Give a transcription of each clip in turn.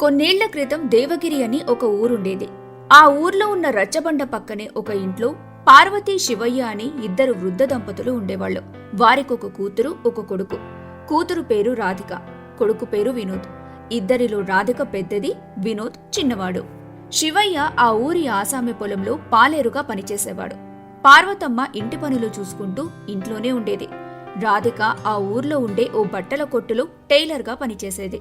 కొన్నేళ్ళ క్రితం దేవగిరి అని ఒక ఊరుండేది. ఆ ఊర్లో ఉన్న రచ్చబండ పక్కనే ఒక ఇంట్లో పార్వతీ శివయ్య అని ఇద్దరు వృద్ధ దంపతులు ఉండేవాళ్ళు. వారికొక కూతురు ఒక కొడుకు. కూతురు పేరు రాధిక కొడుకు పేరు వినోద్. ఇద్దరిలో రాధిక పెద్దది వినోద్ చిన్నవాడు. శివయ్య ఆ ఊరి ఆసామి పొలంలో పాలేరుగా పనిచేసేవాడు. పార్వతమ్మ ఇంటి పనులు చూసుకుంటూ ఇంట్లోనే ఉండేది. రాధిక ఆ ఊర్లో ఉండే ఓ బట్టల కొట్టులో టైలర్గా పనిచేసేది.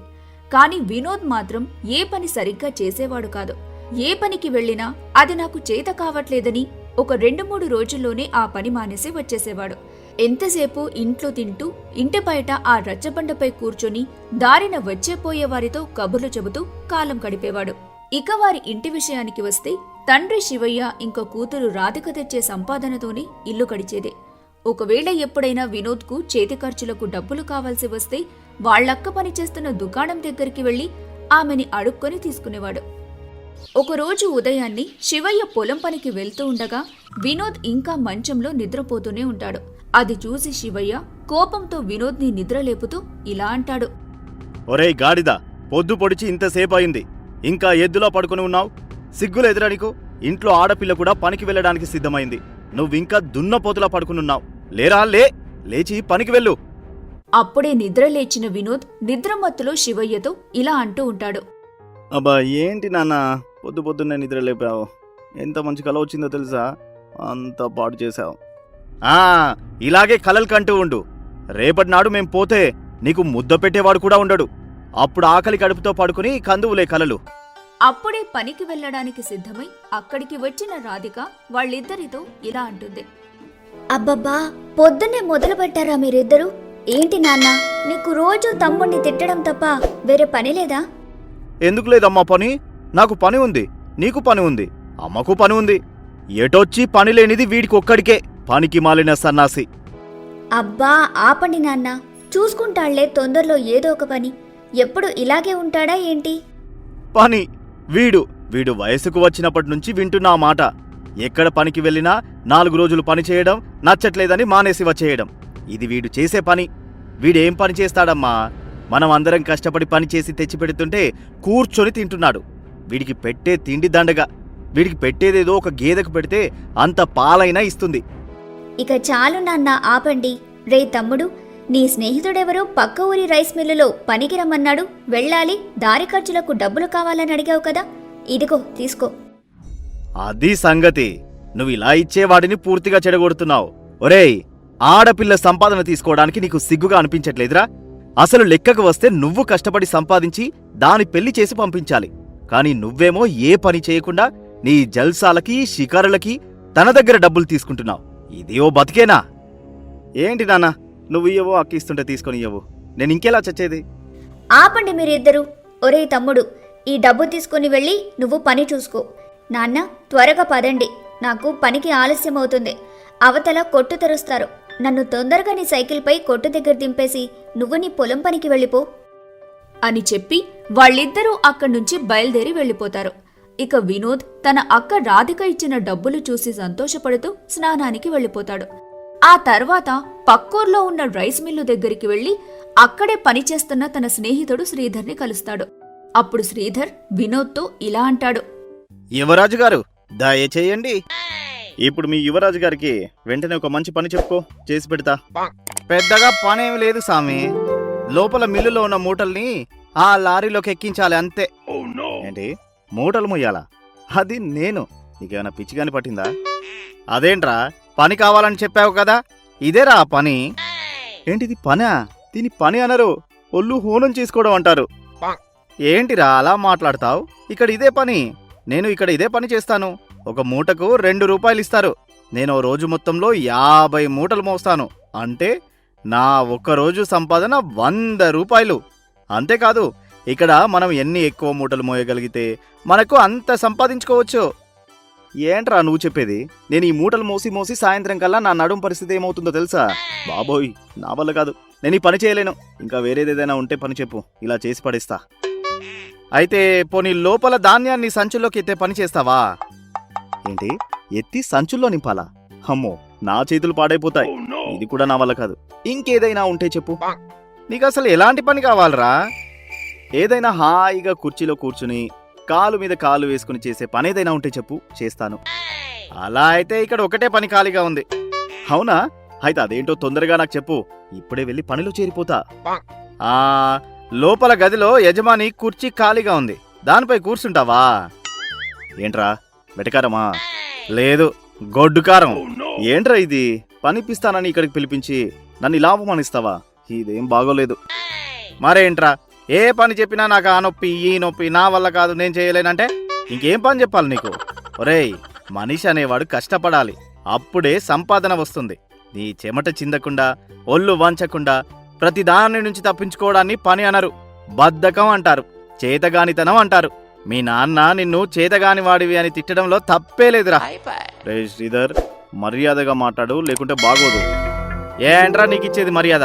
కానీ వినోద్ మాత్రం ఏ పని సరిగ్గా చేసేవాడు కాదు. ఏ పనికి వెళ్ళినా అది నాకు చేత కావట్లేదని ఒక రెండు మూడు రోజుల్లోనే ఆ పని మానేసి వచ్చేసేవాడు. ఎంతసేపు ఇంట్లో తింటూ ఇంటి బయట ఆ రచ్చబండపై కూర్చొని దారిన వచ్చేపోయే వారితో కబుర్లు చెబుతూ కాలం గడిపేవాడు. ఇక వారి ఇంటి విషయానికి వస్తే తండ్రి శివయ్య ఇంకో కూతురు రాధిక తెచ్చే సంపాదనతోనే ఇల్లు గడిచేదే. ఒకవేళ ఎప్పుడైనా వినోద్కు చేతి ఖర్చులకు డబ్బులు కావాల్సి వస్తే వాళ్ళక్క పనిచేస్తున్న దుకాణం దగ్గరికి వెళ్ళి ఆమెని అడుక్కొని తీసుకునేవాడు. ఒకరోజు ఉదయాన్నే శివయ్య పొలం పనికి వెళ్తూ ఉండగా వినోద్ ఇంకా మంచంలో నిద్రపోతూనే ఉంటాడు. అది చూసి శివయ్య కోపంతో వినోద్ని నిద్రలేపుతూ ఇలా అంటాడు. ఒరేయ్ గాడిద పొద్దు పొడిచి ఇంతసేపు అయింది ఇంకా ఎద్దులో పడుకుని ఉన్నావు? సిగ్గులు ఎదురా ఇంట్లో ఆడపిల్ల కూడా పనికి వెళ్ళడానికి సిద్ధమైంది. నువ్వింకా దున్నపోతులా పడుకునున్నావు. లేరా లే లేచి పనికి వెళ్ళు. అప్పుడే నిద్ర లేచిన వినోద్ నిద్రమత్తులో శివయ్యతో ఇలా అంటూ ఉంటాడు. అబ్బా ఏంటి నాన్న? పొద్దు పొద్దున్నే నిద్ర లేపావు. ఎంత మంచి కల వచ్చిందో తెలుసా? అంత పాడు చేశావు. ఆ ఇలాగే కలలు కంటూ ఉండు. రేపటి నాడు మేం పోతే నీకు ముద్ద పెట్టేవాడు కూడా ఉండడు. అప్పుడు ఆకలి కడుపుతో పడుకుని కందువులే కలలు. అప్పుడే పనికి వెళ్ళడానికి సిద్ధమై అక్కడికి వచ్చిన రాధిక వాళ్ళిద్దరితో ఇలా అంటుంది. అబ్బబ్బా పొద్దున్నే మొదలు పెట్టారా మీరిద్దరూ? ఏంటి నాన్న నీకు రోజు తమ్ముణ్ణి తిట్టడం తప్ప వేరే పని లేదా? ఎందుకు లేదమ్మా పని? నాకు పని ఉంది నీకు పని ఉంది అమ్మకు పని ఉంది. ఎటొచ్చి పని లేనిది వీడికి ఒక్కడికే పనికి మాలిన సన్నాసి. అబ్బా ఆపండి నాన్న చూసుకుంటాళ్ళే తొందరలో ఏదో ఒక పని. ఎప్పుడు ఇలాగే ఉంటాడా ఏంటి? పని వీడు వీడు వయసుకు వచ్చినప్పటి నుంచి వింటున్నా మాట. ఎక్కడ పనికి వెళ్ళినా నాలుగు రోజులు పని చేయడం నచ్చట్లేదని మానేసి వచ్చేయడం. ఇది వీడు చేసే పని. వీడేం పని చేస్తాడమ్మా? మనం అందరం కష్టపడి పని చేసి తెచ్చిపెడుతుంటే కూర్చొని తింటున్నాడు. వీడికి పెట్టే తిండి దండగా. వీడికి పెట్టేదేదో ఒక గేదెకు పెడితే అంత పాలైనా ఇస్తుంది. ఇక చాలు నాన్న ఆపండి. రే తమ్ముడు నీ స్నేహితుడెవరో పక్క ఊరి రైస్ మిల్లులో పనికి రమ్మన్నాడు. వెళ్ళాలి దారి ఖర్చులకు డబ్బులు కావాలని అడిగావు కదా. ఇదిగో తీసుకో. అది సంగతి. నువ్వు ఇలా ఇచ్చేవాడిని పూర్తిగా చెడగొడుతున్నావు. ఒరేయ్ ఆడపిల్ల సంపాదన తీసుకోవడానికి నీకు సిగ్గుగా అనిపించట్లేదురా? అసలు లెక్కకు వస్తే నువ్వు కష్టపడి సంపాదించి దాని పెళ్ళి చేసి పంపించాలి. కాని నువ్వేమో ఏ పని చేయకుండా నీ జల్సాలకి షికారులకి తన దగ్గర డబ్బులు తీసుకుంటున్నావు. ఇదేవో బతికేనా? ఏంటి నాన్న నువ్వు ఇయ్యవో అక్కిస్తుంటే తీసుకొని ఇయ్యవు? నేను ఇంకెలా చచ్చేది? ఆపండి మీరిద్దరూ. ఒరే తమ్ముడు ఈ డబ్బు తీసుకుని వెళ్ళి నువ్వు పని చూసుకో. నాన్న త్వరగా పదండి. నాకు పనికి ఆలస్యం అవుతుంది అవతల కొట్టు తెరుస్తారు. నన్ను తొందరగా నీ సైకిల్పై కొట్టు దగ్గర దింపేసి నువ్వు నీ పొలం పనికి వెళ్ళిపో. అని చెప్పి వాళ్ళిద్దరూ అక్కడి నుంచి బయలుదేరి వెళ్ళిపోతారు. ఇక వినోద్ తన అక్క రాధిక ఇచ్చిన డబ్బులు చూసి సంతోషపడుతూ స్నానానికి వెళ్ళిపోతాడు. ఆ తర్వాత పక్కూర్లో ఉన్న రైస్ మిల్లు దగ్గరికి వెళ్ళి అక్కడే పనిచేస్తున్న తన స్నేహితుడు శ్రీధర్ని కలుస్తాడు. అప్పుడు శ్రీధర్ వినోద్తో ఇలా అంటాడు. యువరాజు గారు దయచేయండి. ఇప్పుడు మీ యువరాజు గారికి వెంటనే ఒక మంచి పని చెప్పుకో చేసి పెడతా. పెద్దగా పనేమి లేదు సామి. లోపల మిల్లులో ఉన్న మూటల్ని ఆ లారీలోకి ఎక్కించాలి అంతే. ఏంటి? మూటలు మొయ్యాలా? అది నేను. నీకేమైనా పిచ్చిగాని పట్టిందా? అదేంట్రా? పని కావాలని చెప్పావు కదా? ఇదేరా ఆ పని? ఏంటిది పనా? దీని పని అనరు. ఒళ్ళు హోనం చేసుకోవడం అంటారు. ఏంటిరా అలా మాట్లాడతావు? ఇక్కడ ఇదే పని. నేను ఇక్కడ ఇదే పని చేస్తాను. ఒక మూటకు రెండు రూపాయలు ఇస్తారు నేను ఓ రోజు మొత్తంలో యాభై మూటలు మోస్తాను. అంటే నా ఒక్క రోజు సంపాదన వంద రూపాయలు. అంతేకాదు ఇక్కడ మనం ఎన్ని ఎక్కువ మూటలు మోయగలిగితే మనకు అంత సంపాదించుకోవచ్చు. ఏంట్రా నువ్వు చెప్పేది? నేను ఈ మూటలు మోసి మోసి సాయంత్రం కల్లా నా నడుం పరిస్థితి ఏమవుతుందో తెలుసా? బాబోయ్ నా వల్ల కాదు. నేను ఈ పని చేయలేను. ఇంకా వేరేదేదైనా ఉంటే పని చెప్పు. ఇలా చేసి పడేస్తా. అయితే పోనీ లోపల ధాన్యాన్ని సంచుల్లోకి ఎత్తే పని చేస్తావా? ఏంటి? ఎత్తి సంచుల్లో నింపాలా? అమ్మో నా చేతులు పాడైపోతాయి. ఇది కూడా నా వల్ల కాదు. ఇంకేదైనా ఉంటే చెప్పు. నీకు అసలు ఎలాంటి పని కావాలరా? ఏదైనా హాయిగా కుర్చీలో కూర్చుని కాలు మీద కాలు వేసుకుని చేసే పని ఏదైనా ఉంటే చెప్పు. చేస్తాను. అలా అయితే ఇక్కడ ఒకటే పని ఖాళీగా ఉంది. అవునా? అయితే అదేంటో తొందరగా నాకు చెప్పు. ఇప్పుడే వెళ్ళి పనిలో చేరిపోతా. ఆ లోపల గదిలో యజమాని కుర్చీ ఖాళీగా ఉంది. దానిపై కూర్చుంటావా? ఏంట్రా? వెటకారమా? లేదు గొడ్డు కారం. ఏంట్రా ఇది? పనిపిస్తానని ఇక్కడికి పిలిపించి నన్ను ఇలా అవమానిస్తావా? ఇదేం బాగోలేదు. మరేంట్రా? ఏ పని చెప్పినా నాకు ఆ నొప్పి ఈ నొప్పి నా వల్ల కాదు నేను చేయలేనంటే ఇంకేం పని చెప్పాలి నీకు? ఒరేయ్ మనిషి అనేవాడు కష్టపడాలి. అప్పుడే సంపాదన వస్తుంది. నీ చెమట చిందకుండా ఒళ్ళు వంచకుండా ప్రతి దాని నుంచి తప్పించుకోవడాన్ని పని అనరు. బద్ధకం అంటారు. చేతగానితనం అంటారు. మీ నాన్న నిన్ను చేతగాని వాడివి అని తిట్టడంలో తప్పే లేదురా. రే శ్రీధర్ మర్యాదగా మాట్లాడు లేకుంటే బాగోదు. ఏంట్రా నీకు ఇచ్చేది మర్యాద?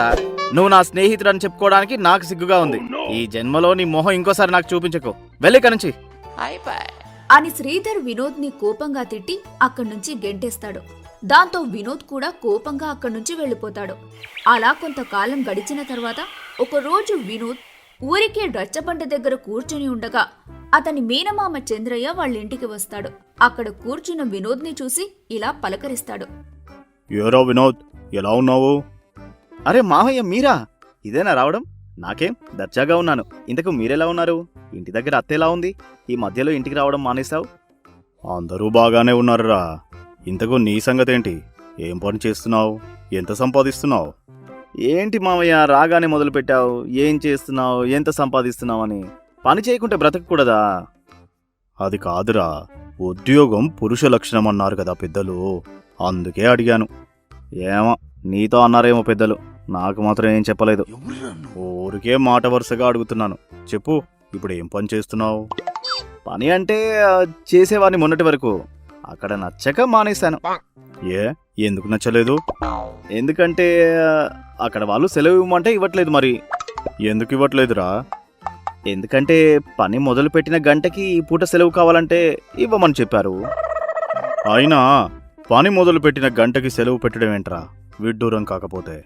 నువ్వు నా స్నేహితుడు అని చెప్పుకోవడానికి నాకు సిగ్గుగా ఉంది. ఈ జన్మలో నీ మొహం ఇంకోసారి నాకు చూపించకు. వెళ్ళిక నుంచి. అని శ్రీధర్ వినోద్ని కోపంగా తిట్టి అక్కడి నుంచి గెంటేస్తాడు. దాంతో వినోద్ కూడా కోపంగా అక్కడి నుంచి వెళ్ళిపోతాడు. అలా కొంతకాలం గడిచిన తర్వాత ఒకరోజు వినోద్ ఊరికే రచ్చబండ దగ్గర కూర్చుని ఉండగా అతని మేనమామ చంద్రయ్య వాళ్ళ ఇంటికి వస్తాడు. అక్కడ కూర్చున్న వినోద్ని చూసి ఇలా పలకరిస్తాడు. ఏరో వినోద్ ఎలా ఉన్నావు? అరే మావయ్య మీరా? ఇదేనా రావడం? నాకేం? దర్జాగా ఉన్నాను. ఇంతకు మీరెలా ఉన్నారు? ఇంటి దగ్గర అత్త ఎలా ఉంది? ఈ మధ్యలో ఇంటికి రావడం మానేశావు? అందరూ బాగానే ఉన్నారురా. ఇంతకు నీ సంగతేంటి? ఏం పని చేస్తున్నావు? ఎంత సంపాదిస్తున్నావు? ఏంటి మావయ్య రాగానే మొదలు పెట్టావు ఏం చేస్తున్నావు? ఎంత సంపాదిస్తున్నావు అని పని చేయకుంటే బ్రతకకూడదా? అది కాదురా. ఉద్యోగం పురుష లక్షణం అన్నారు కదా పెద్దలు. అందుకే అడిగాను. ఏమో నీతో అన్నారేమో పెద్దలు. నాకు మాత్రం ఏం చెప్పలేదు. ఊరికే మాట వరుసగా అడుగుతున్నాను. చెప్పు ఇప్పుడు ఏం పని చేస్తున్నావు? పని అంటే చేసేవాడిని మొన్నటి వరకు. అక్కడ నచ్చక మానేశాను. ఏ? ఎందుకు నచ్చలేదు? ఎందుకంటే అక్కడ వాళ్ళు సెలవు ఇవ్వమంటే ఇవ్వట్లేదు మరి. ఎందుకు ఇవ్వట్లేదురా? ఎందుకంటే పని మొదలుపెట్టిన గంటకి ఈ పూట సెలవు కావాలంటే ఇవ్వమని చెప్పారు. అయినా పని మొదలుపెట్టిన గంటకి సెలవు పెట్టడం ఏంట్రా? విడ్డూరం కాకపోతే.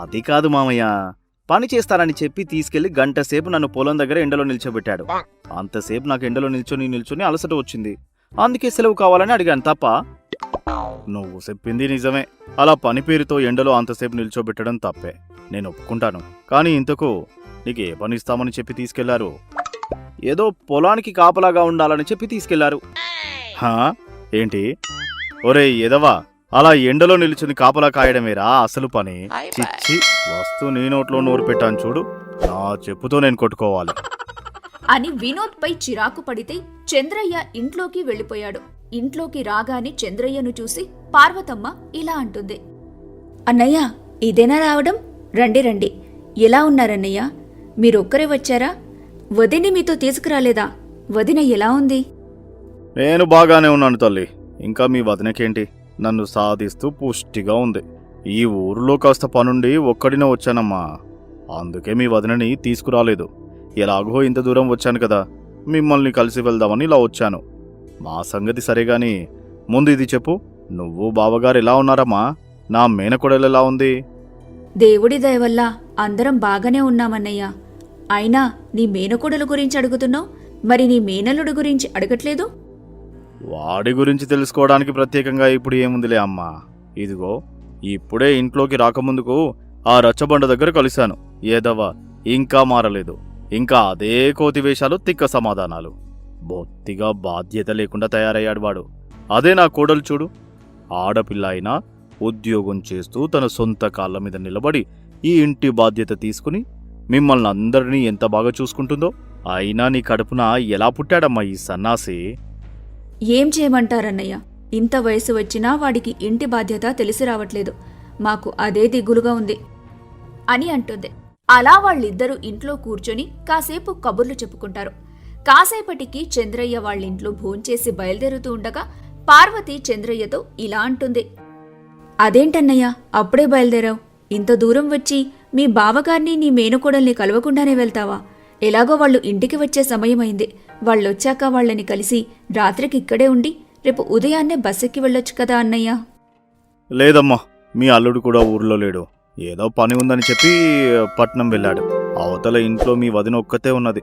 అది కాదు మామయ్య. పని చేస్తానని చెప్పి తీసుకెళ్ళి గంట సేపు నన్ను పొలం దగ్గర ఎండలో నిల్చోబెట్టాడు. అంతసేపు నాకు ఎండలో నిల్చొని నిల్చొని అలసట వచ్చింది. అందుకే సెలవు కావాలని అడిగాను తప్ప. నువ్వు చెప్పింది నిజమే. అలా పని పేరుతో ఎండలో అంతసేపు నిల్చోబెట్టడం తప్పే. నేను ఒప్పుకుంటాను. కానీ ఇంతకు నీకు ఏ పని ఇస్తామని చెప్పి తీసుకెళ్ళారు? ఏదో పొలానికి కాపలాగా ఉండాలని చెప్పి తీసుకెళ్ళారు. హా? ఏంటి? ఒరేయ్ ఎదవా అలా ఎండలో నిల్చుని కాపలా కాయడమేరా అసలు పని? చిచ్చి వస్తూ నీ నోట్లో నోరు పెట్టాను చూడు. నా చెప్పుతో నేను కొట్టుకోవాలి. అని వినోద్ పై చిరాకు పడితే చంద్రయ్య ఇంట్లోకి వెళ్ళిపోయాడు. ఇంట్లోకి రాగానే చంద్రయ్యను చూసి పార్వతమ్మ ఇలా అంటుంది. అన్నయ్య ఇదేనా రావడం? రండి రండి. ఎలా ఉన్నారన్నయ్య? మీరొక్కరే వచ్చారా? వదిని మీతో తీసుకురాలేదా? వదిన ఎలా ఉంది? నేను బాగానే ఉన్నాను తల్లి. ఇంకా మీ వదినకేంటి? నన్ను సాధిస్తూ పుష్టిగా ఉంది. ఈ ఊరిలో కాస్త పనుండి ఒక్కడినే వచ్చానమ్మా. అందుకే మీ వదినని తీసుకురాలేదు. ఎలాగో ఇంత దూరం వచ్చాను కదా మిమ్మల్ని కలిసి వెళ్దామని ఇలా వచ్చాను. మా సంగతి సరే గాని ముందు ఇది చెప్పు నువ్వు బావగారు ఎలా ఉన్నారమ్మా? నా మేనకోడలు ఎలా ఉంది? దేవుడి దయ వల్ల అందరం బాగానే ఉన్నామన్నయ్య. అయినా నీ మేనకోడలు గురించి అడుగుతున్నావు? మరి నీ మేనల్లుడు గురించి అడగట్లేదు? వాడి గురించి తెలుసుకోవడానికి ప్రత్యేకంగా ఇప్పుడు ఏముందిలే అమ్మా. ఇదిగో ఇప్పుడే ఇంట్లోకి రాకముందుకు ఆ రచ్చబండ దగ్గర కలిశాను. ఏదవ్వా ఇంకా మారలేదు. ఇంకా అదే కోతి వేషాలు తిక్క సమాధానాలు. బొత్తిగా బాధ్యత లేకుండా తయారయ్యాడు వాడు. అదే నా కోడలు చూడు. ఆడపిల్ల అయినా ఉద్యోగం చేస్తూ తన సొంత కాళ్ళ మీద నిలబడి ఈ ఇంటి బాధ్యత తీసుకుని మిమ్మల్ని అందరినీ ఎంత బాగా చూసుకుంటుందో అయినా నీ కడుపున ఎలా పుట్టాడమ్మా ఈ సన్నాసి? ఏం చేయమంటారన్నయ్య? ఇంత వయసు వచ్చినా వాడికి ఇంటి బాధ్యత తెలిసి రావట్లేదు. మాకు అదే దిగులుగా ఉంది. అని అంటుంది. అలా వాళ్ళిద్దరూ ఇంట్లో కూర్చొని కాసేపు కబుర్లు చెప్పుకుంటారు. కాసేపటికి చంద్రయ్య వాళ్ళింట్లో భోంచేసి బయలుదేరుతూ ఉండగా పార్వతి చంద్రయ్యతో ఇలా అంటుంది. అదేంటన్నయ్య అప్పుడే బయలుదేరావు. ఇంత దూరం వచ్చి మీ బావగారిని నీ మేనకోడల్ని కలవకుండానే వెళ్తావా? ఎలాగో వాళ్ళు ఇంటికి వచ్చే సమయమైంది. వాళ్ళొచ్చాక వాళ్ళని కలిసి రాత్రికి ఇక్కడే ఉండి రేపు ఉదయాన్నే బస్సెక్కి వెళ్ళొచ్చు కదా అన్నయ్య? లేదమ్మా మీ అల్లుడు కూడా ఊర్లో లేడు. ఏదో పని ఉందని చెప్పి పట్నం వెళ్ళాడు. అవతల ఇంట్లో మీ వదిన ఒక్కతే ఉన్నది.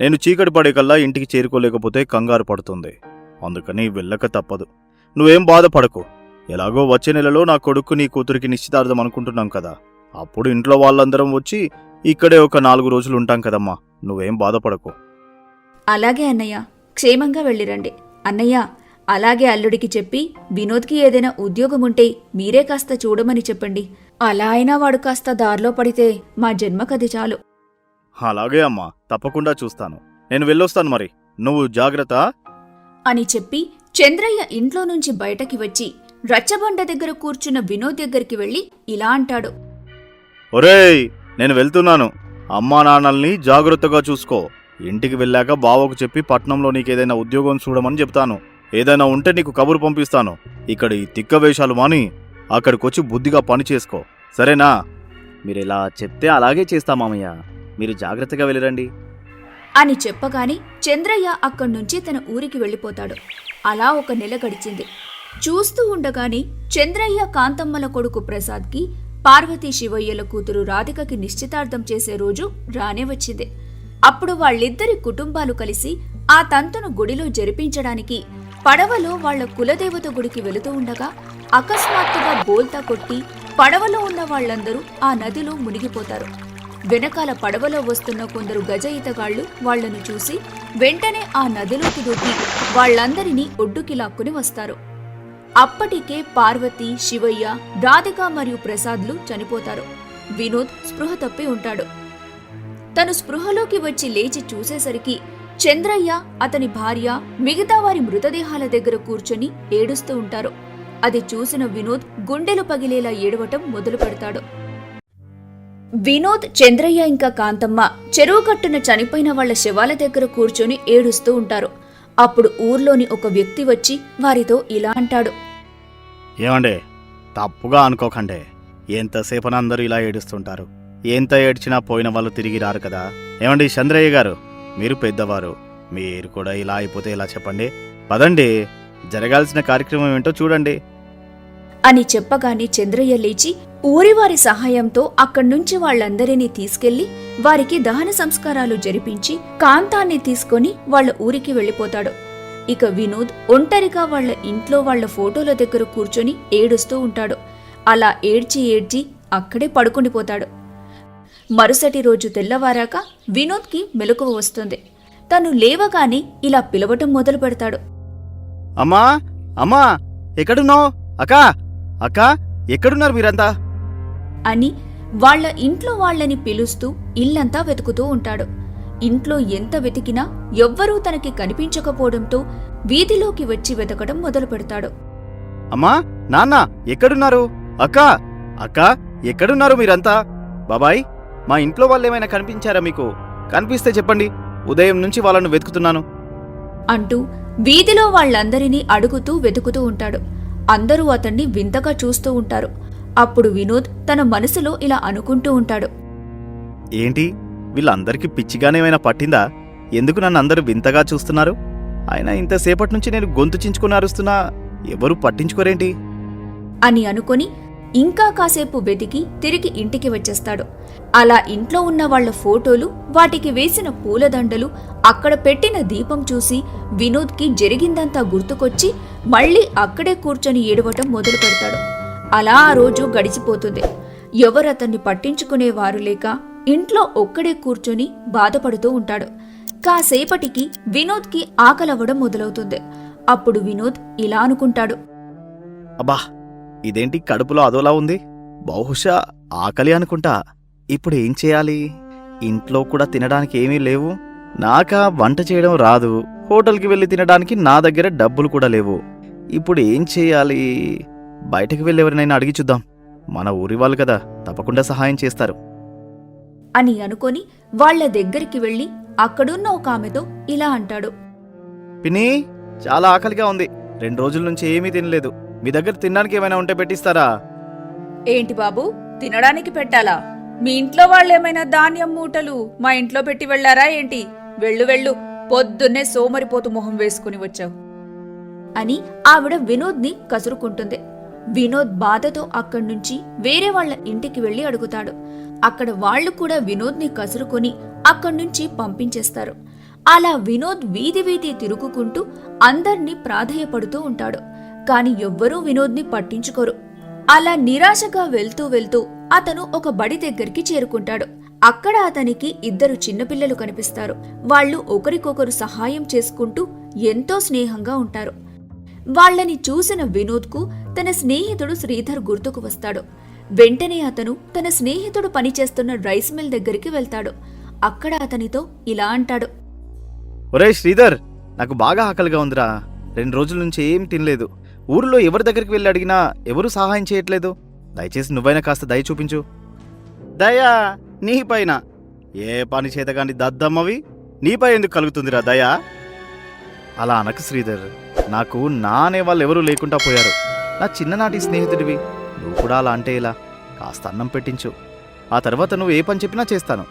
నేను చీకటి పడే కల్లా ఇంటికి చేరుకోలేకపోతే కంగారు పడుతుంది. అందుకని వెళ్ళక తప్పదు. నువ్వేం బాధపడకు. ఎలాగో వచ్చే నెలలో నా కొడుకు నీ కూతురికి నిశ్చితార్థం అనుకుంటున్నాం కదా. అప్పుడు ఇంట్లో వాళ్ళందరం వచ్చి ఇక్కడే ఒక నాలుగు రోజులు ఉంటాం కదమ్మా. నువ్వేం బాధపడకు. అలాగే అన్నయ్య. క్షేమంగా వెళ్ళిరండి. అన్నయ్య అలాగే అల్లుడికి చెప్పి వినోద్కి ఏదైనా ఉద్యోగం ఉంటే మీరే కాస్త చూడమని చెప్పండి. అలా అయినా వాడు కాస్త దారిలో పడితే మా జన్మకది చాలు. అలాగే అమ్మా తప్పకుండా చూస్తాను. నేను వెళ్ళొస్తాను మరి. నువ్వు జాగ్రత్త. అని చెప్పి చంద్రయ్య ఇంట్లో నుంచి బయటకి వచ్చి రచ్చబండ దగ్గర కూర్చున్న వినోద్ దగ్గరికి వెళ్ళి ఇలా అంటాడు. ఒరేయ్ నేను వెళ్తున్నాను. అమ్మా నాన్నల్ని జాగ్రత్తగా చూసుకో. ఇంటికి వెళ్ళాక బావకు చెప్పి పట్నంలో నీకేదైనా ఉద్యోగం చూడమని చెప్తాను. ఏదైనా ఉంటే నీకు కబురు పంపిస్తాను. ఇక్కడ ఈ తిక్క వేషాలు మాని అక్కడికొచ్చి బుద్ధిగా పని చేసుకో. సరేనా? మీరు ఇలా చెప్తే అలాగే చేస్తా మామయ్య. మీరు జాగ్రత్తగా వెళ్ళరండి. అని చెప్పగానే చంద్రయ్య అక్కడి నుంచి తన ఊరికి వెళ్ళిపోతాడు. అలా ఒక నెల గడిచింది. చూస్తూ ఉండగానే చంద్రయ్య కాంతమ్మల కొడుకు ప్రసాద్కి పార్వతీ శివయ్యల కూతురు రాధికకి నిశ్చితార్థం చేసే రోజు రానే వచ్చింది. అప్పుడు వాళ్ళిద్దరి కుటుంబాలు కలిసి ఆ తంతును గుడిలో జరిపించడానికి పడవలో వాళ్ళ కులదేవత గుడికి వెళుతూ ఉండగా అకస్మాత్తుగా బోల్తా కొట్టి పడవలో ఉన్న వాళ్ళందరూ ఆ నదిలో మునిగిపోతారు. వెనకాల పడవలో వస్తున్న కొందరు గజ ఈతగాళ్ళు వాళ్ళను చూసి వెంటనే ఆ నదిలోకి దూకి వాళ్ళందరినీ ఒడ్డుకి లాక్కుని వస్తారు. అప్పటికే పార్వతి శివయ్య రాధిక మరియు ప్రసాద్లు చనిపోతారు. వినోద్ స్పృహ తప్పి ఉంటాడు. తను స్పృహలోకి వచ్చి లేచి చూసేసరికి చంద్రయ్య అతని భార్య మిగతా వారి మృతదేహాల దగ్గర కూర్చొని ఏడుస్తూ ఉంటారు. అది చూసిన వినోద్ గుండెలు పగిలేలా ఏడవటం మొదలు పెడతాడు వినోద్ చంద్రయ్య ఇంకా కాంతమ్మ చెరువు కట్టున చనిపోయిన వాళ్ళ శవాల దగ్గర కూర్చొని ఏడుస్తూ ఉంటారు. అప్పుడు ఊర్లోని ఒక వ్యక్తి వచ్చి వారితో ఇలా అంటాడు. ఏమండే? తప్పుగా అనుకోకండే. ఎంతసేపన అందరూ ఇలా ఏడుస్తుంటారు? ఎంత ఏడ్చినా పోయిన వాళ్ళు తిరిగి రారు కదా. ఏమండి చంద్రయ్య గారు? మీరు పెద్దవారు మీరు కూడా ఇలా అయిపోతే ఇలా చెప్పండి? పదండి జరగాల్సిన కార్యక్రమం ఏంటో చూడండి. అని చెప్పగానే చంద్రయ్య లేచి ఊరివారి సహాయంతో అక్కడి నుంచి వాళ్ళందరినీ తీసుకెళ్ళి వారికి దహన సంస్కారాలు జరిపించి కాంతాన్ని తీసుకొని వాళ్ళ ఊరికి వెళ్ళిపోతాడు. ఇక వినోద్ ఒంటరిగా వాళ్ళ ఇంట్లో వాళ్ళ ఫోటోల దగ్గర కూర్చొని ఏడుస్తూ ఉంటాడు. అలా ఏడ్చి ఏడ్చి అక్కడే పడుకుండిపోతాడు మరుసటి రోజు తెల్లవారాక వినోద్కి మెలకువ వస్తుంది. తను లేవగానే ఇలా పిలవటం మొదలు పెడతాడు. అమ్మా అమ్మా ఎక్కడున్నావు? అక్కా అక్కా ఎక్కడున్నారు మీరంతా? అని వాళ్ళ ఇంట్లో వాళ్ళని పిలుస్తూ ఇల్లంతా వెతుకుతూ ఉంటాడు. ఇంట్లో ఎంత వెతికినా ఎవ్వరూ తనకి కనిపించకపోవడంతో వీధిలోకి వచ్చి వెతకడం మొదలు పెడతాడు. అమ్మా నాన్న ఎక్కడున్నారు? అక్కా అక్కా ఎక్కడున్నారు మీరంతా? బాబాయ్ మా ఇంట్లో వాళ్ళు ఏమైనా కనిపించారా మీకు? కనిపిస్తే చెప్పండి. ఉదయం నుంచి వాళ్ళను వెతుకుతున్నాను. అంటూ వీధిలో వాళ్ళందరినీ అడుగుతూ వెతుకుతూ ఉంటాడు. అందరూ అతన్ని వింతగా చూస్తూ ఉంటారు. అప్పుడు వినోద్ తన మనసులో ఇలా అనుకుంటూ ఉంటాడు. ఏంటి? వీళ్ళందరికీ పిచ్చిగానే ఏమైనా పట్టిందా? ఎందుకు నన్ను అందరూ వింతగా చూస్తున్నారు? అయినా ఇంతసేపటి నుంచి నేను గొంతు చించుకుని అరుస్తున్నా ఎవరు పట్టించుకోరేంటి? అని అనుకొని ఇంకా కాసేపు వెతికి తిరిగి ఇంటికి వచ్చేస్తాడు. అలా ఇంట్లో ఉన్న వాళ్ళ ఫోటోలు వాటికి వేసిన పూలదండలు అక్కడ పెట్టిన దీపం చూసి వినోద్కి జరిగిందంతా గుర్తుకొచ్చి మళ్ళీ అక్కడే కూర్చొని ఏడవటం మొదలు పెడతాడు. అలా ఆ రోజు గడిచిపోతుంది. ఎవరతన్ని పట్టించుకునేవారు లేక ఇంట్లో ఒక్కడే కూర్చొని బాధపడుతూ ఉంటాడు. కాసేపటికి వినోద్కి ఆకలవ్వడం మొదలవుతుంది. అప్పుడు వినోద్ ఇలా అనుకుంటాడు. అబ్బా ఇదేంటి కడుపులో అదోలా ఉంది? బహుశా ఆకలి అనుకుంటా. ఇప్పుడు ఏం చేయాలి? ఇంట్లో కూడా తినడానికి ఏమీ లేవు. నాకా వంట చేయడం రాదు. హోటల్కి వెళ్ళి తినడానికి నా దగ్గర డబ్బులు కూడా లేవు. ఇప్పుడు ఏం చేయాలి? బయటకు వెళ్ళి ఎవరినైనా అడిగి చూద్దాం. మన ఊరి వాళ్ళు కదా తప్పకుండా సహాయం చేస్తారు. అని అనుకొని వాళ్ళ దగ్గరికి వెళ్ళి అక్కడున్న ఒక ఆమెతో ఇలా అంటాడు. పిన్ని చాలా ఆకలిగా ఉంది. రెండు రోజుల నుంచి ఏమీ తినలేదు. మీ దగ్గర తినడానికి ఏమైనా ఉంటే పెట్టిస్తారా? ఏంటి బాబు? తినడానికి పెట్టాలా? మీ ఇంట్లో వాళ్ళేమైనా ధాన్యం మూటలు మా ఇంట్లో పెట్టి వెళ్ళారా ఏంటి? వెళ్ళు వెళ్ళు. పొద్దున్నే సోమరిపోతు మొహం వేసుకుని వచ్చావు. అని ఆవిడ వినోద్ని కసురుకుంటుంది. వినోద్ బాధతో అక్కడి నుంచి వేరే వాళ్ళ ఇంటికి వెళ్ళి అడుగుతాడు. అక్కడ వాళ్ళు కూడా వినోద్ని కసురుకొని అక్కడి నుంచి పంపించేస్తారు. అలా వినోద్ వీధి వీధి తిరుగుకుంటూ అందర్నీ ప్రాధేయపడుతూ ఉంటాడు. కాని ఎవ్వరూ వినోద్ని పట్టించుకోరు. అలా నిరాశగా వెళ్తూ వెళ్తూ అతను ఒక బడి దగ్గరికి చేరుకుంటాడు. అక్కడ అతనికి ఇద్దరు చిన్నపిల్లలు కనిపిస్తారు. వాళ్ళు ఒకరికొకరు సహాయం చేసుకుంటూ ఎంతో స్నేహంగా ఉంటారు. వాళ్ళని చూసిన వినోద్కు తన స్నేహితుడు శ్రీధర్ గుర్తుకు వస్తాడు. వెంటనే అతను తన స్నేహితుడు పనిచేస్తున్న రైస్ మిల్ దగ్గరికి వెళ్తాడు. అక్కడ అతనితో ఇలా అంటాడు. ఒరే శ్రీధర్ నాకు బాగా ఆకలిగా ఉందిరా. రెండు రోజుల నుంచి ఏం తినలేదు. ఊరిలో ఎవరి దగ్గరికి వెళ్ళి అడిగినా ఎవరూ సహాయం చేయట్లేదు? దయచేసి నువ్వైనా కాస్త దయ చూపించు. దయా నీపైన ఏ పని చేత కానీ దద్దమ్మవి నీపై ఎందుకు కలుగుతుందిరా దయా? అలా అనకు శ్రీధర్. నాకు నా అనే వాళ్ళు ఎవరూ లేకుండా పోయారు. నా చిన్ననాటి స్నేహితుడివి. నువ్వు కూడా అలా అంటే ఇలా కాస్త అన్నం పెట్టించు. ఆ తర్వాత నువ్వు ఏ పని చెప్పినా చేస్తాను.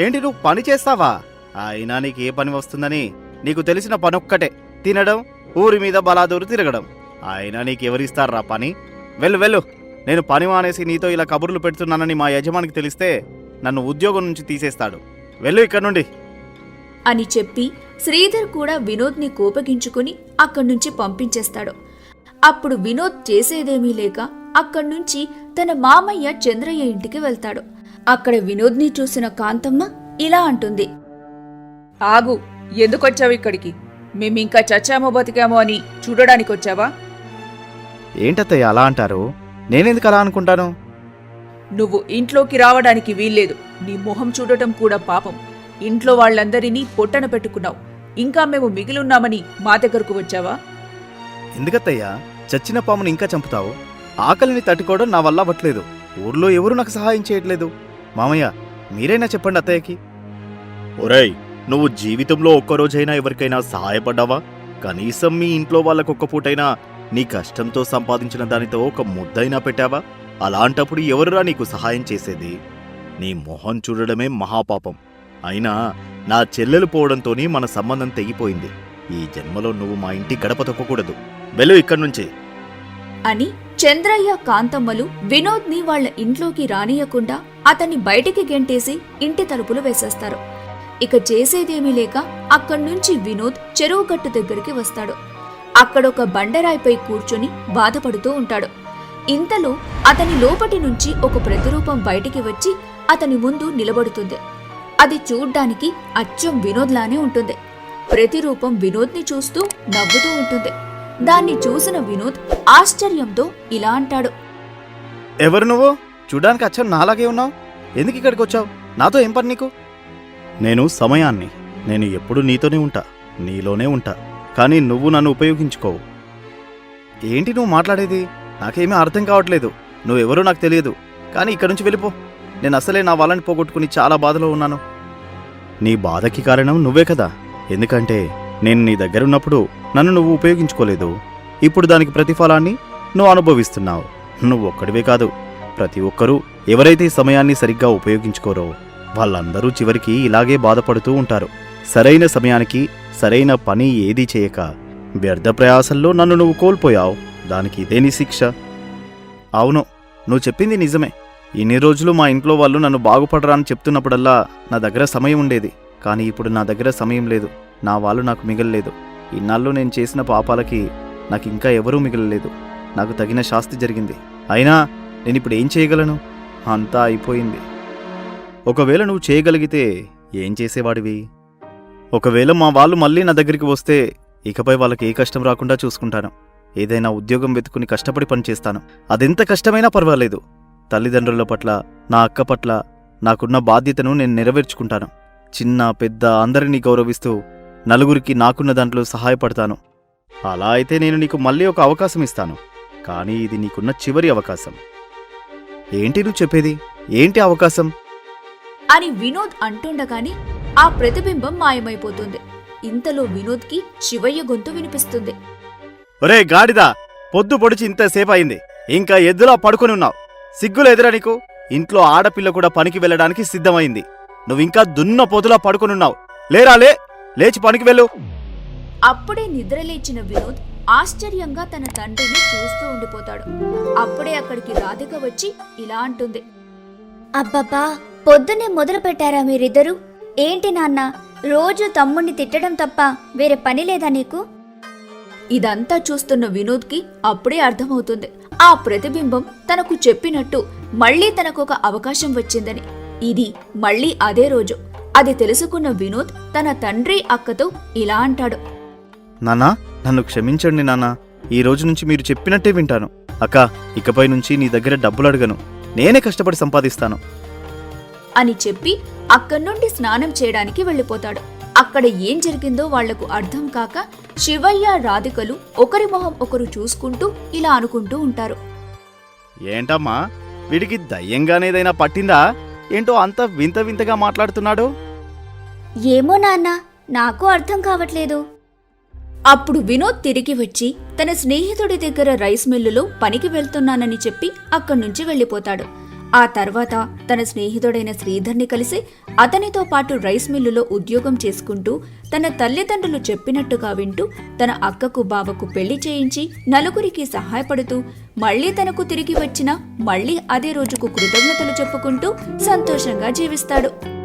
ఏంటి నువ్వు పని చేస్తావా? అయినా నీకు ఏ పని వస్తుందని నీకు తెలిసిన పని ఒక్కటే తినడం ఊరి మీద బలాదూరు తిరగడం. అయినా నీకెవరిస్తారా పని? వెళ్ళు వెళ్ళు. నేను పని మానేసి నీతో ఇలా కబుర్లు పెడుతున్నానని మా యజమానికి తెలిస్తే నన్ను ఉద్యోగం నుంచి తీసేస్తాడు. వెళ్ళు ఇక్కడ నుండి. అని చెప్పి శ్రీధర్ కూడా వినోద్ని కోపగించుకుని అక్కడి నుంచి పంపించేస్తాడు. అప్పుడు వినోద్ చేసేదేమీ లేక అక్కడి నుంచి తన మామయ్య చంద్రయ్య ఇంటికి వెళ్తాడు. అక్కడ వినోద్ని చూసిన కాంతమ్మ ఇలా అంటుంది. ఆగు ఎందుకొచ్చావు ఇక్కడికి? మేమింకా చచ్చామో బతికామో అని చూడడానికి వచ్చావా ఏంటత్తయ్య అలా అంటారు? నేనెందుకు అలా అనుకుంటాను? నువ్వు ఇంట్లోకి రావడానికి వీల్లేదు. నీ మొహం చూడటం కూడా పాపం. ఇంట్లో వాళ్ళందరినీ పొట్టన పెట్టుకున్నావు. ఇంకా మేము మిగిలిన్నామని మా దగ్గరకు వచ్చావా? ఎందుకత్తయ్యా? చచ్చిన పాముని ఇంకా చంపుతావు. ఆకలిని తట్టుకోవడం నా వల్ల అవ్వట్లేదు. ఊర్లో ఎవరు నాకు సహాయం చేయట్లేదు? మామయ్య మీరైనా చెప్పండి అత్తయ్యకి. ఒరేయ్ నువ్వు జీవితంలో ఒక్కరోజైనా ఎవరికైనా సహాయపడ్డావా? కనీసం మీ ఇంట్లో వాళ్ళకు ఒక్కపూటైనా నీ కష్టంతో సంపాదించిన దానితో ఒక ముద్దైనా పెట్టావా? అలాంటప్పుడు ఎవరురా నీకు సహాయం చేసేది? నీ మొహం చూడడమే మహాపాపం. అయినా నా చెల్లెలు పోవడంతోనే మన సంబంధం తెగిపోయింది. ఈ జన్మలో నువ్వు మా ఇంటి గడప తొక్కకూడదు. వెళ్ళు ఇక్కడి నుంచి. అని చంద్రయ్య కాంతమ్మలు వినోద్ని వాళ్ళ ఇంట్లోకి రానియకుండా అతన్ని బయటికి గెంటేసి ఇంటి తలుపులు వేసేస్తారు. ఇక చేసేదేమీ లేక అక్కడి నుంచి వినోద్ చెరువు గట్టు దగ్గరికి వస్తాడు. అక్కడొక బండరాయిపై కూర్చొని బాధపడుతూ ఉంటాడు. ఇంతలో అతని లోపటి నుంచి ఒక ప్రతిరూపం బయటికి వచ్చి అతని ముందు నిలబడుతుంది. అది చూడ్డానికి అచ్చం వినోద్లానే ఉంటుంది. ప్రతిరూపం వినోద్ని చూస్తూ నవ్వుతూ ఉంటుంది. దాన్ని చూసిన వినోద్ ఆశ్చర్యంతో ఇలా అంటాడు. ఎవరు నువ్వు? చూడడానికి అచ్చం నాలాగే ఉన్నావు. ఎందుకు ఇక్కడికి వచ్చావు? నాతో ఏం పని నీకు? నేను సమయాన్ని నేను ఎప్పుడు నీతోనే ఉంటా నీలోనే ఉంటా కానీ నువ్వు నన్ను ఉపయోగించుకోవు. ఏంటి నువ్వు మాట్లాడేది? నాకేమీ అర్థం కావట్లేదు. నువ్వెవరో నాకు తెలియదు. కానీ ఇక్కడి నుంచి వెళ్ళిపో. నేను అసలే నా వాళ్ళని పోగొట్టుకుని చాలా బాధలో ఉన్నాను. నీ బాధకి కారణం నువ్వే కదా. ఎందుకంటే నేను నీ దగ్గర ఉన్నప్పుడు నన్ను నువ్వు ఉపయోగించుకోలేదు. ఇప్పుడు దానికి ప్రతిఫలాన్ని నువ్వు అనుభవిస్తున్నావు. నువ్వు ఒక్కడివే కాదు. ప్రతి ఒక్కరూ ఎవరైతే ఈ సమయాన్ని సరిగ్గా ఉపయోగించుకోరో వాళ్ళందరూ చివరికి ఇలాగే బాధపడుతూ ఉంటారు. సరైన సమయానికి సరైన పని ఏదీ చేయక వ్యర్థ ప్రయాసంలో నన్ను నువ్వు కోల్పోయావు. దానికి ఇదేని శిక్ష. అవును నువ్వు చెప్పింది నిజమే. ఇన్ని రోజులు మా ఇంట్లో వాళ్ళు నన్ను బాగుపడరా అని చెప్తున్నప్పుడల్లా నా దగ్గర సమయం ఉండేది. కానీ ఇప్పుడు నా దగ్గర సమయం లేదు. నా వాళ్ళు నాకు మిగలలేదు. ఇన్నాళ్ళు నేను చేసిన పాపాలకి నాకు ఇంకా ఎవరూ మిగలలేదు. నాకు తగిన శాస్తి జరిగింది. అయినా నేను ఇప్పుడు ఏం చేయగలను? అంతా అయిపోయింది. ఒకవేళ నువ్వు చేయగలిగితే ఏం చేసేవాడివి? ఒకవేళ మా వాళ్ళు మళ్ళీ నా దగ్గరికి వస్తే ఇకపై వాళ్ళకి ఏ కష్టం రాకుండా చూసుకుంటాను. ఏదైనా ఉద్యోగం వెతుకుని కష్టపడి పనిచేస్తాను అదెంత కష్టమైనా పర్వాలేదు. తల్లిదండ్రుల పట్ల నా అక్క పట్ల నాకున్న బాధ్యతను నేను నెరవేర్చుకుంటాను. చిన్న పెద్ద అందరినీ గౌరవిస్తూ నలుగురికి నాకున్న దాంట్లో సహాయపడతాను. అలా అయితే నేను నీకు మళ్ళీ ఒక అవకాశం ఇస్తాను. కానీ ఇది నీకున్న చివరి అవకాశం. ఏంటి నువ్వు చెప్పేది? ఏంటి అవకాశం? అని వినోద్ అంటుండగానే ఆ ప్రతిబింబం మాయమైపోతుంది. ఇంతలో వినోద్కి శివయ్య గొంతు వినిపిస్తుంది. ఒరే గాడిదా పొద్దు పొడిచి ఇంతసేపు అయింది ఇంకా ఎద్దులా పడుకొని ఉన్నావు. సిగ్గులేదురా నీకు? ఇంట్లో ఆడపిల్ల కూడా పనికి వెళ్ళడానికి సిద్ధమైంది. నువ్వింకా దున్న పొదులా పడుకొనున్నావు లేరా లే లేచి పనికి వెళ్ళు. అప్పుడే నిద్రలేచిన వినోద్ ఆశ్చర్యంగా తన తండ్రిని చూస్తూ ఉండిపోతాడు. అప్పుడే అక్కడికి రాధిక వచ్చి ఇలా అంటుంది. అబ్బబ్బా పొద్దున్నే మొదలు పెట్టారా మీరిద్దరూ? ఏంటి నాన్న రోజు తమ్ముణ్ణి తిట్టడం తప్ప వేరే పని లేదా నీకు? ఇదంతా చూస్తున్న వినోద్కి అప్పుడే అర్థమవుతుంది. ఆ ప్రతిబింబం తనకు చెప్పినట్టు మళ్ళీ తనకొక అవకాశం వచ్చిందని. ఇది మళ్ళీ అదే రోజు. అది తెలుసుకున్న వినోద్ తన తండ్రి అక్కతో ఇలా అంటాడు. నాన్నా నన్ను క్షమించండి నాన్న. ఈ రోజు నుంచి మీరు చెప్పినట్టే వింటాను. అక్క ఇకపై నుంచి నీ దగ్గర డబ్బులు అడగను. నేనే కష్టపడి సంపాదిస్తాను. అని చెప్పి అక్కడి నుండి స్నానం చేయడానికి వెళ్ళిపోతాడు. అక్కడ ఏం జరిగిందో వాళ్ళకు అర్థం కాక శివయ్య రాధికలు ఒకరి మొహం ఒకరు చూసుకుంటూ ఇలా అనుకుంటూ ఉంటారు. ఏంటమ్మా? వీడికి దయ్యంగానేదైనా పట్టిందా? ఏంటో అంత వింత వింతగా మాట్లాడుతున్నాడు? ఏమో నాన్న నాకు అర్థం కావట్లేదు. అప్పుడు వినోద్ తిరిగి వచ్చి తన స్నేహితుడి దగ్గర రైస్ మిల్లులో పనికి వెళ్తున్నానని చెప్పి అక్కడి నుంచి వెళ్ళిపోతాడు. ఆ తర్వాత తన స్నేహితుడైన శ్రీధర్ని కలిసి అతనితో పాటు రైస్ మిల్లులో ఉద్యోగం చేసుకుంటూ తన తల్లిదండ్రులు చెప్పినట్టుగా వింటూ తన అక్కకు బావకు పెళ్ళి చేయించి నలుగురికి సహాయపడుతూ మళ్ళీ తనకు తిరిగి వచ్చిన మళ్ళీ అదే రోజుకు కృతజ్ఞతలు చెప్పుకుంటూ సంతోషంగా జీవిస్తాడు.